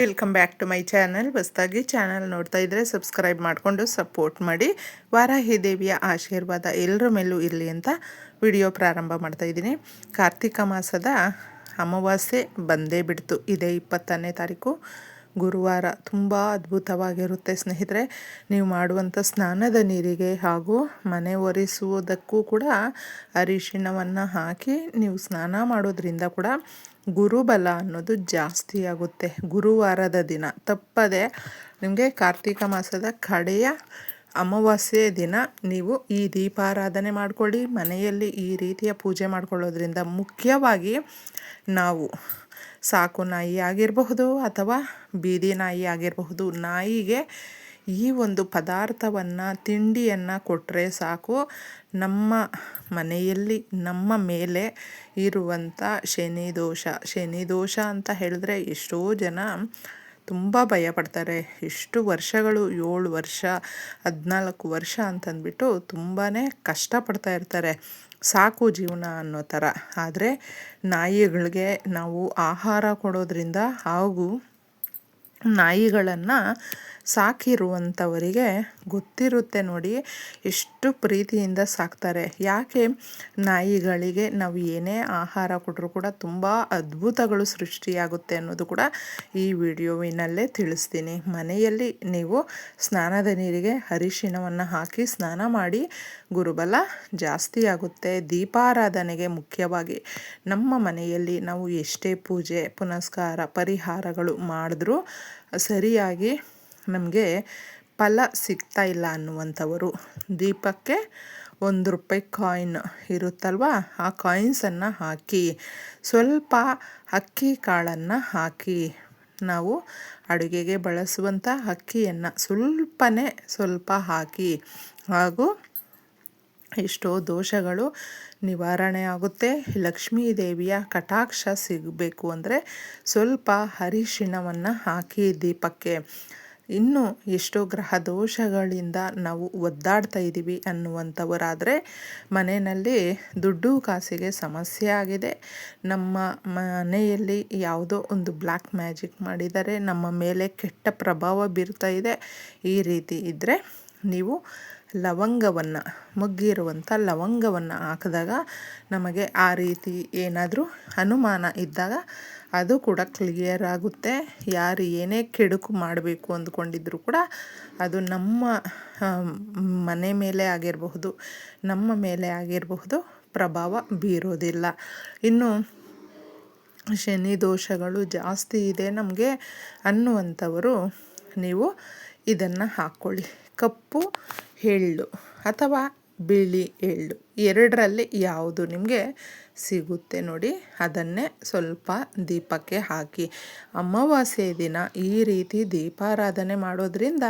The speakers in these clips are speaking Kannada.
Welcome back to my channel ಹೊಸದಾಗಿ ಚಾನಲ್ ನೋಡ್ತಾ ಇದ್ರೆ ಸಬ್ಸ್ಕ್ರೈಬ್ ಮಾಡಿಕೊಂಡು ಸಪೋರ್ಟ್ ಮಾಡಿ. ವಾರಾಹಿ ದೇವಿಯ ಆಶೀರ್ವಾದ ಎಲ್ಲರ ಮೇಲೂ ಇರಲಿ ಅಂತ ವಿಡಿಯೋ ಪ್ರಾರಂಭ ಮಾಡ್ತಾ ಇದ್ದೀನಿ. ಕಾರ್ತಿಕ ಮಾಸದ ಅಮಾವಾಸ್ಯೆ ಬಂದೇ ಬಿಡ್ತು. ಇದೇ ಇಪ್ಪತ್ತನೇ ತಾರೀಕು. ಗುರುವಾರ ತುಂಬ ಅದ್ಭುತವಾಗಿರುತ್ತೆ ಸ್ನೇಹಿತರೆ. ನೀವು ಮಾಡುವಂಥ ಸ್ನಾನದ ನೀರಿಗೆ ಹಾಗೂ ಮನೆ ಒರೆಸುವುದಕ್ಕೂ ಕೂಡ ಅರಿಶಿಣವನ್ನು ಹಾಕಿ ನೀವು ಸ್ನಾನ ಮಾಡೋದ್ರಿಂದ ಕೂಡ ಗುರುಬಲ ಅನ್ನೋದು ಜಾಸ್ತಿ ಆಗುತ್ತೆ. ಗುರುವಾರದ ದಿನ. ತಪ್ಪದೆ ನಿಮಗೆ ಕಾರ್ತಿಕ ಮಾಸದ ಕಡೆಯ ಅಮಾವಾಸ್ಯೆ ದಿನ ನೀವು ಈ ದೀಪಾರಾಧನೆ ಮಾಡಿಕೊಳ್ಳಿ. ಮನೆಯಲ್ಲಿ ಈ ರೀತಿಯ ಪೂಜೆ ಮಾಡ್ಕೊಳ್ಳೋದ್ರಿಂದ ಮುಖ್ಯವಾಗಿ ನಾವು ಸಾಕು ನಾಯಿ ಆಗಿರಬಹುದು ಅಥವಾ ಬೀದಿ ನಾಯಿ ಆಗಿರಬಹುದು. ನಾಯಿಗೆ ಈ ಒಂದು ಪದಾರ್ಥವನ್ನು, ತಿಂಡಿಯನ್ನು ಕೊಟ್ಟರೆ ಸಾಕು. ನಮ್ಮ ಮನೆಯಲ್ಲಿ, ನಮ್ಮ ಮೇಲೆ ಇರುವಂಥ ಶನಿ ದೋಷ. ಶನಿ ದೋಷ ಅಂತ ಹೇಳಿದ್ರೆ ಎಷ್ಟೋ ಜನ ತುಂಬ ಭಯಪಡ್ತಾರೆ. ಎಷ್ಟು ವರ್ಷಗಳು, ಏಳು ವರ್ಷ, ಹದಿನಾಲ್ಕು ವರ್ಷ ಅಂತಂದ್ಬಿಟ್ಟು ತುಂಬಾ ಕಷ್ಟಪಡ್ತಾ ಇರ್ತಾರೆ. ಸಾಕು ಜೀವನ ಅನ್ನೋ ಥರ. ಆದರೆ ನಾಯಿಗಳಿಗೆ ನಾವು ಆಹಾರ ಕೊಡೋದ್ರಿಂದ ಹಾಗೂ ನಾಯಿಗಳನ್ನು ಸಾಕಿರುವಂಥವರಿಗೆ ಗೊತ್ತಿರುತ್ತೆ ನೋಡಿ ಎಷ್ಟು ಪ್ರೀತಿಯಿಂದ ಸಾಕ್ತಾರೆ. ಯಾಕೆ? ನಾಯಿಗಳಿಗೆ ನಾವು ಏನೇ ಆಹಾರ ಕೊಟ್ಟರು ಕೂಡ ತುಂಬ ಅದ್ಭುತಗಳು ಸೃಷ್ಟಿಯಾಗುತ್ತೆ ಅನ್ನೋದು ಕೂಡ ಈ ವಿಡಿಯೋವಿನಲ್ಲೇ ತಿಳಿಸ್ತೀನಿ. ಮನೆಯಲ್ಲಿ ನೀವು ಸ್ನಾನದ ನೀರಿಗೆ ಅರಿಶಿಣವನ್ನು ಹಾಕಿ ಸ್ನಾನ ಮಾಡಿ ಗುರುಬಲ ಜಾಸ್ತಿ ಆಗುತ್ತೆ. ದೀಪಾರಾಧನೆಗೆ ಮುಖ್ಯವಾಗಿ ನಮ್ಮ ಮನೆಯಲ್ಲಿ ನಾವು ಎಷ್ಟೇ ಪೂಜೆ, ಪುನಸ್ಕಾರ, ಪರಿಹಾರಗಳು ಮಾಡಿದ್ರೂ ಸರಿಯಾಗಿ ನಮಗೆ ಫಲ ಸಿಗ್ತಾ ಇಲ್ಲ ಅನ್ನುವಂಥವರು. ದೀಪಕ್ಕೆ ಒಂದು ರೂಪಾಯಿ ಕಾಯಿನ್ ಇರುತ್ತಲ್ವ? ಆ ಕಾಯಿನ್ಸನ್ನು ಹಾಕಿ, ಸ್ವಲ್ಪ ಅಕ್ಕಿ ಕಾಳನ್ನು ಹಾಕಿ, ನಾವು ಅಡುಗೆಗೆ ಬಳಸುವಂಥ ಅಕ್ಕಿಯನ್ನು ಸ್ವಲ್ಪನೇ ಸ್ವಲ್ಪ ಹಾಕಿ, ಹಾಗೂ ಎಷ್ಟೋ ದೋಷಗಳು ನಿವಾರಣೆ ಆಗುತ್ತೆ. ಲಕ್ಷ್ಮೀ ದೇವಿಯ ಕಟಾಕ್ಷ ಸಿಗಬೇಕು ಅಂದರೆ ಸ್ವಲ್ಪ ಅರಿಶಿಣವನ್ನು ಹಾಕಿ ದೀಪಕ್ಕೆ. ಇನ್ನು ಎಷ್ಟೋ ಗ್ರಹ ದೋಷಗಳಿಂದ ನಾವು ಒದ್ದಾಡ್ತಾ ಇದ್ದೀವಿ ಅನ್ನುವಂಥವರಾದರೆ ಮನೆಯಲ್ಲಿ ದುಡ್ಡು ಕಾಸಿಗೆ ಸಮಸ್ಯೆ ಆಗಿದೆ. ನಮ್ಮ ಮನೆಯಲ್ಲಿ ಯಾವುದೋ ಒಂದು ಬ್ಲ್ಯಾಕ್ ಮ್ಯಾಜಿಕ್ ಮಾಡಿದರೆ ನಮ್ಮ ಮೇಲೆ ಕೆಟ್ಟ ಪ್ರಭಾವ ಬೀರ್ತಾ ಇದೆ. ಈ ರೀತಿ ಇದ್ದರೆ ನೀವು ಲವಂಗವನ್ನು, ಮುಗ್ಗಿರುವಂಥ ಲವಂಗವನ್ನು ಹಾಕಿದಾಗ ನಮಗೆ ಆ ರೀತಿ ಏನಾದರೂ ಅನುಮಾನ ಇದ್ದಾಗ ಅದು ಕೂಡ ಕ್ಲಿಯರ್ ಆಗುತ್ತೆ. ಯಾರು ಏನೇ ಕೆಡುಕು ಮಾಡಬೇಕು ಅಂದ್ಕೊಂಡಿದ್ರು ಕೂಡ ಅದು ನಮ್ಮ ಮನೆ ಮೇಲೆ ಆಗಿರಬಹುದು, ನಮ್ಮ ಮೇಲೆ ಆಗಿರಬಹುದು ಪ್ರಭಾವ ಬೀರೋದಿಲ್ಲ. ಇನ್ನು ಶನಿ ದೋಷಗಳು ಜಾಸ್ತಿ ಇದೆ ನಮಗೆ ಅನ್ನುವಂಥವರು ನೀವು ಇದನ್ನು ಹಾಕ್ಕೊಳ್ಳಿ. ಕಪ್ಪು, ಎಳ್ಳು ಅಥವಾ ಬಿಳಿ ಎಳ್ಳು ಎರಡರಲ್ಲಿ ಯಾವುದು ನಿಮಗೆ ಸಿಗುತ್ತೆ ನೋಡಿ. ಅದನ್ನೇ ಸ್ವಲ್ಪ ದೀಪಕ್ಕೆ ಹಾಕಿ. ಅಮಾವಾಸ್ಯೆ ದಿನ ಈ ರೀತಿ ದೀಪಾರಾಧನೆ ಮಾಡೋದ್ರಿಂದ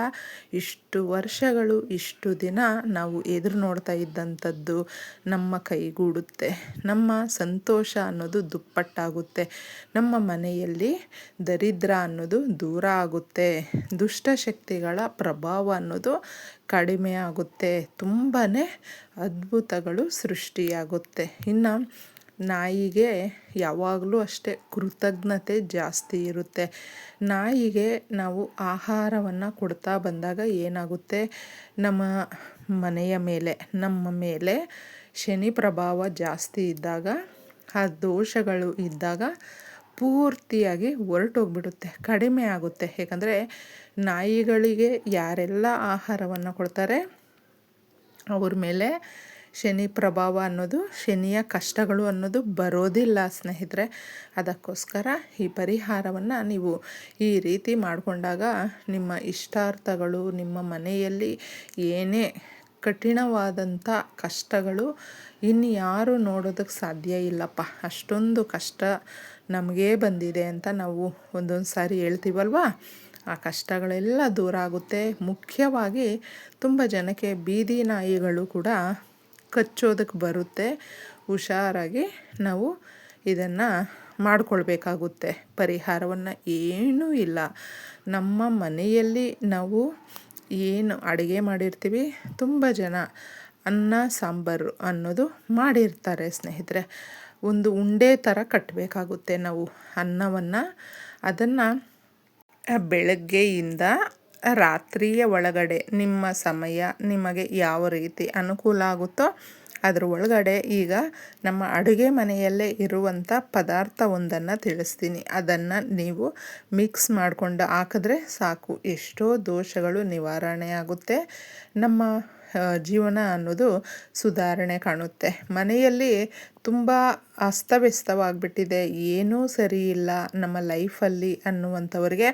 ಇಷ್ಟು ವರ್ಷಗಳು, ಇಷ್ಟು ದಿನ ನಾವು ಎದುರು ನೋಡ್ತಾ ಇದ್ದಂಥದ್ದು ನಮ್ಮ ಕೈಗೂಡುತ್ತೆ. ನಮ್ಮ ಸಂತೋಷ ಅನ್ನೋದು ದುಪ್ಪಟ್ಟಾಗುತ್ತೆ. ನಮ್ಮ ಮನೆಯಲ್ಲಿ ದರಿದ್ರ ಅನ್ನೋದು ದೂರ ಆಗುತ್ತೆ. ದುಷ್ಟಶಕ್ತಿಗಳ ಪ್ರಭಾವ ಅನ್ನೋದು ಕಡಿಮೆ ಆಗುತ್ತೆ. ತುಂಬಾ ಅದ್ಭುತಗಳು ಸೃಷ್ಟಿಯಾಗುತ್ತೆ. ಇನ್ನು ನಾಯಿಗೆ ಯಾವಾಗಲೂ ಅಷ್ಟೇ ಕೃತಜ್ಞತೆ ಜಾಸ್ತಿ ಇರುತ್ತೆ. ನಾಯಿಗೆ ನಾವು ಆಹಾರವನ್ನು ಕೊಡ್ತಾ ಬಂದಾಗ ಏನಾಗುತ್ತೆ? ನಮ್ಮ ಮನೆಯ ಮೇಲೆ, ನಮ್ಮ ಮೇಲೆ ಶನಿ ಪ್ರಭಾವ ಜಾಸ್ತಿ ಇದ್ದಾಗ, ಆ ದೋಷಗಳು ಇದ್ದಾಗ ಪೂರ್ತಿಯಾಗಿ ಹೊರಟೋಗ್ಬಿಡುತ್ತೆ, ಕಡಿಮೆ ಆಗುತ್ತೆ. ಏಕೆಂದರೆ ನಾಯಿಗಳಿಗೆ ಯಾರೆಲ್ಲ ಆಹಾರವನ್ನು ಕೊಡ್ತಾರೆ, ಅವ್ರ ಮೇಲೆ ಶನಿ ಪ್ರಭಾವ ಅನ್ನೋದು, ಶನಿಯ ಕಷ್ಟಗಳು ಅನ್ನೋದು ಬರೋದಿಲ್ಲ ಸ್ನೇಹಿತರೆ. ಅದಕ್ಕೋಸ್ಕರ ಈ ಪರಿಹಾರವನ್ನು ನೀವು ಈ ರೀತಿ ಮಾಡಿಕೊಂಡಾಗ ನಿಮ್ಮ ಇಷ್ಟಾರ್ಥಗಳು, ನಿಮ್ಮ ಮನೆಯಲ್ಲಿ ಏನೇ ಕಠಿಣವಾದಂಥ ಕಷ್ಟಗಳು ಇನ್ನು ಯಾರು ನೋಡೋದಕ್ಕೆ ಸಾಧ್ಯ ಇಲ್ಲಪ್ಪ. ಅಷ್ಟೊಂದು ಕಷ್ಟ ನಮಗೇ ಬಂದಿದೆ ಅಂತ ನಾವು ಒಂದೊಂದು ಸಾರಿ ಹೇಳ್ತೀವಲ್ವಾ? ಆ ಕಷ್ಟಗಳೆಲ್ಲ ದೂರ ಆಗುತ್ತೆ. ಮುಖ್ಯವಾಗಿ ತುಂಬ ಜನಕ್ಕೆ ಬೀದಿ ನಾಯಿಗಳು ಕೂಡ ಕಚ್ಚೋದಕ್ಕೆ ಬರುತ್ತೆ. ಹುಷಾರಾಗಿ ನಾವು ಇದನ್ನು ಮಾಡಿಕೊಳ್ಬೇಕಾಗುತ್ತೆ. ಪರಿಹಾರವನ್ನು ಏನೂ ಇಲ್ಲ. ನಮ್ಮ ಮನೆಯಲ್ಲಿ ನಾವು ಏನು ಅಡುಗೆ ಮಾಡಿರ್ತೀವಿ, ತುಂಬ ಜನ ಅನ್ನ, ಸಾಂಬಾರು ಅನ್ನೋದು ಮಾಡಿರ್ತಾರೆ ಸ್ನೇಹಿತರೆ. ಒಂದು ಉಂಡೆ ಥರ ಕಟ್ಟಬೇಕಾಗುತ್ತೆ ನಾವು ಅನ್ನವನ್ನು. ಅದನ್ನು ಬೆಳಗ್ಗೆಯಿಂದ ರಾತ್ರಿಯ ಒಳಗಡೆ ನಿಮ್ಮ ಸಮಯ ನಿಮಗೆ ಯಾವ ರೀತಿ ಅನುಕೂಲ ಆಗುತ್ತೋ ಅದರ ಒಳಗಡೆ ಈಗ ನಮ್ಮ ಅಡುಗೆ ಮನೆಯಲ್ಲೇ ಇರುವಂಥ ಪದಾರ್ಥವೊಂದನ್ನು ತಿಳಿಸ್ತೀನಿ. ಅದನ್ನು ನೀವು ಮಿಕ್ಸ್ ಮಾಡಿಕೊಂಡು ಹಾಕಿದ್ರೆ ಸಾಕು. ಎಷ್ಟೋ ದೋಷಗಳು ನಿವಾರಣೆ ಆಗುತ್ತೆ ನಮ್ಮ ಜೀವನ ಅನ್ನೋದು ಸುಧಾರಣೆ ಕಾಣುತ್ತೆ. ಮನೆಯಲ್ಲಿ ತುಂಬ ಅಸ್ತವ್ಯಸ್ತವಾಗಿಬಿಟ್ಟಿದೆ. ಏನೂ ಸರಿ ಇಲ್ಲ ನಮ್ಮ ಲೈಫಲ್ಲಿ ಅನ್ನುವಂಥವ್ರಿಗೆ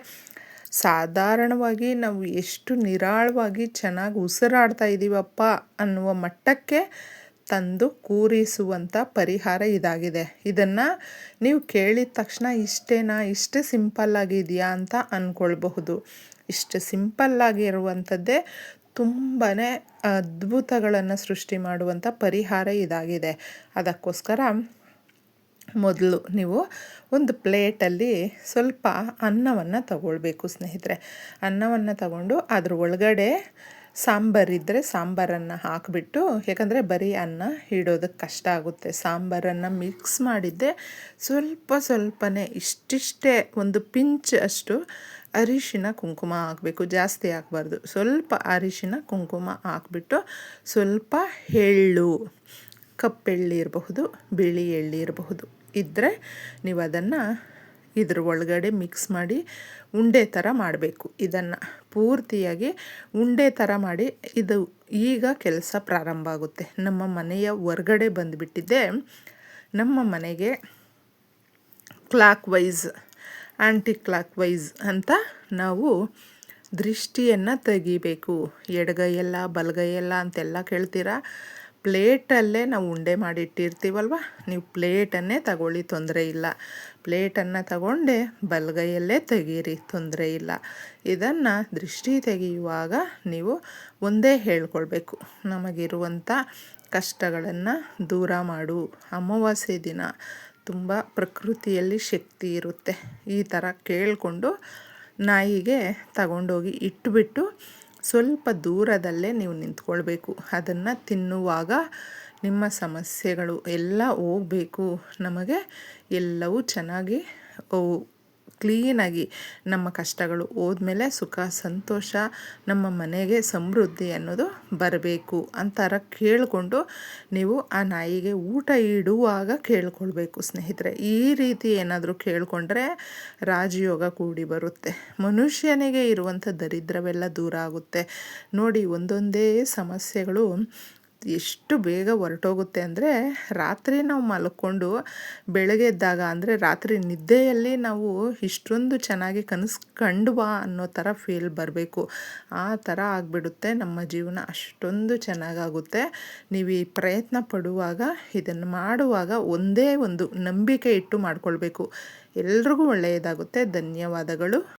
ಸಾಧಾರಣವಾಗಿ ನಾವು ಎಷ್ಟು ನಿರಾಳವಾಗಿ ಚೆನ್ನಾಗಿ ಉಸಿರಾಡ್ತಾ ಇದ್ದೀವಪ್ಪ ಅನ್ನುವ ಮಟ್ಟಕ್ಕೆ ತಂದು ಕೂರಿಸುವಂಥ ಪರಿಹಾರ ಇದಾಗಿದೆ. ಇದನ್ನು ನೀವು ಕೇಳಿದ ತಕ್ಷಣ ಇಷ್ಟೇನಾ? ಇಷ್ಟು ಸಿಂಪಲ್ಲಾಗಿದೆಯಾ ಅಂತ ಅಂದ್ಕೊಳ್ಬಹುದು ಇಷ್ಟು ಸಿಂಪಲ್ಲಾಗಿರುವಂಥದ್ದೇ ತುಂಬಾ ಅದ್ಭುತಗಳನ್ನು ಸೃಷ್ಟಿ ಮಾಡುವಂಥ ಪರಿಹಾರ ಇದಾಗಿದೆ. ಅದಕ್ಕೋಸ್ಕರ ಮೊದಲು ನೀವು ಒಂದು ಪ್ಲೇಟಲ್ಲಿ ಸ್ವಲ್ಪ ಅನ್ನವನ್ನು ತಗೊಳ್ಬೇಕು ಸ್ನೇಹಿತರೆ. ಅನ್ನವನ್ನು ತಗೊಂಡು ಅದ್ರ ಒಳಗಡೆ ಸಾಂಬಾರಿದ್ದರೆ ಸಾಂಬಾರನ್ನು ಹಾಕಿಬಿಟ್ಟು, ಯಾಕಂದರೆ ಬರೀ ಅನ್ನ ಇಡೋದಕ್ಕೆ ಕಷ್ಟ ಆಗುತ್ತೆ. ಸಾಂಬಾರನ್ನು ಮಿಕ್ಸ್ ಮಾಡಿದ್ದೆ ಸ್ವಲ್ಪ ಸ್ವಲ್ಪನೇ, ಇಷ್ಟಿಷ್ಟೇ ಒಂದು ಪಿಂಚ್ ಅಷ್ಟು ಅರಿಶಿನ ಕುಂಕುಮ ಹಾಕಬೇಕು. ಜಾಸ್ತಿ ಹಾಕಬಾರ್ದು. ಸ್ವಲ್ಪ ಅರಿಶಿನ ಕುಂಕುಮ ಹಾಕ್ಬಿಟ್ಟು ಸ್ವಲ್ಪ ಎಳ್ಳು ಕಪ್ಪೆಳ್ಳಿರಬಹುದು ಬಿಳಿ ಎಳ್ಳಿರಬಹುದು ಇದ್ದರೆ ನೀವು ಅದನ್ನು ಇದ್ರ ಒಳಗಡೆ ಮಿಕ್ಸ್ ಮಾಡಿ ಉಂಡೆ ಥರ ಮಾಡಬೇಕು. ಇದನ್ನು ಪೂರ್ತಿಯಾಗಿ ಉಂಡೆ ಥರ ಮಾಡಿ ಇದು ಈಗ ಕೆಲಸ ಪ್ರಾರಂಭ ಆಗುತ್ತೆ. ನಮ್ಮ ಮನೆಯ ಹೊರ್ಗಡೆ ಬಂದುಬಿಟ್ಟಿದ್ದೆ ನಮ್ಮ ಮನೆಗೆ ಕ್ಲಾಕ್ ವೈಸ್ ಆ್ಯಂಟಿ ಕ್ಲಾಕ್ ವೈಸ್ ಅಂತ ನಾವು ದೃಷ್ಟಿಯನ್ನು ತೆಗಿಬೇಕು. ಎಡಗೈಯೆಲ್ಲ, ಬಲಗೈಯೆಲ್ಲ ಅಂತೆಲ್ಲ ಕೇಳ್ತೀರಾ? ಪ್ಲೇಟಲ್ಲೇ ನಾವು ಉಂಡೆ ಮಾಡಿಟ್ಟಿರ್ತೀವಲ್ವ ನೀವು ಪ್ಲೇಟನ್ನೇ ತಗೊಳ್ಳಿ, ತೊಂದರೆ ಇಲ್ಲ. ಪ್ಲೇಟನ್ನು ತಗೊಂಡೆ, ಬಲಗೈಯಲ್ಲೇ ತೆಗೀರಿ, ತೊಂದರೆ ಇಲ್ಲ. ಇದನ್ನು ದೃಷ್ಟಿ ತೆಗೆಯುವಾಗ ನೀವು ಒಂದೇ ಹೇಳ್ಕೊಳ್ಬೇಕು. ನಮಗಿರುವಂಥ ಕಷ್ಟಗಳನ್ನು ದೂರ ಮಾಡು. ಅಮಾವಾಸ್ಯೆ ದಿನ ತುಂಬ ಪ್ರಕೃತಿಯಲ್ಲಿ ಶಕ್ತಿ ಇರುತ್ತೆ. ಈ ಥರ ಕೇಳಿಕೊಂಡು ನಾಯಿಗೆ ತಗೊಂಡೋಗಿ ಇಟ್ಟುಬಿಟ್ಟು ಸ್ವಲ್ಪ ದೂರದಲ್ಲೇ ನೀವು ನಿಂತ್ಕೊಳ್ಬೇಕು. ಅದನ್ನು ತಿನ್ನುವಾಗ ನಿಮ್ಮ ಸಮಸ್ಯೆಗಳು ಎಲ್ಲ ಹೋಗಬೇಕು. ನಮಗೆ ಎಲ್ಲವೂ ಚೆನ್ನಾಗಿ ಕ್ಲೀನಾಗಿ ನಮ್ಮ ಕಷ್ಟಗಳು ಹೋದ್ಮೇಲೆ ಸುಖ, ಸಂತೋಷ, ನಮ್ಮ ಮನೆಗೆ ಸಮೃದ್ಧಿ ಅನ್ನೋದು ಬರಬೇಕು ಅಂತಾರ ಕೇಳಿಕೊಂಡು ನೀವು ಆ ನಾಯಿಗೆ ಊಟ ಇಡುವಾಗ ಕೇಳ್ಕೊಳ್ಬೇಕು ಸ್ನೇಹಿತರೆ. ಈ ರೀತಿ ಏನಾದರೂ ಕೇಳಿಕೊಂಡ್ರೆ ರಾಜಯೋಗ ಕೂಡಿ ಬರುತ್ತೆ. ಮನುಷ್ಯನಿಗೆ ಇರುವಂಥ ದರಿದ್ರವೆಲ್ಲ ದೂರ ಆಗುತ್ತೆ. ನೋಡಿ ಒಂದೊಂದೇ ಸಮಸ್ಯೆಗಳು ಎಷ್ಟು ಬೇಗ ಹೊರಟೋಗುತ್ತೆ ಅಂದರೆ ರಾತ್ರಿ ನಾವು ಮಲ್ಕೊಂಡು ಬೆಳಗ್ಗೆ ಎದ್ದಾಗ ಅಂದರೆ ರಾತ್ರಿ ನಿದ್ದೆಯಲ್ಲಿ ನಾವು ಇಷ್ಟೊಂದು ಚೆನ್ನಾಗಿ ಕನಸು ಕಂಡುವಾ ಅನ್ನೋ ಥರ ಫೀಲ್ ಬರಬೇಕು. ಆ ಥರ ಆಗಿಬಿಡುತ್ತೆ. ನಮ್ಮ ಜೀವನ ಅಷ್ಟೊಂದು ಚೆನ್ನಾಗಾಗುತ್ತೆ. ನೀವು ಈ ಪ್ರಯತ್ನ ಪಡುವಾಗ, ಇದನ್ನು ಮಾಡುವಾಗ ಒಂದೇ ಒಂದು ನಂಬಿಕೆ ಇಟ್ಟು ಮಾಡಿಕೊಳ್ಬೇಕು. ಎಲ್ರಿಗೂ ಒಳ್ಳೆಯದಾಗುತ್ತೆ. ಧನ್ಯವಾದಗಳು.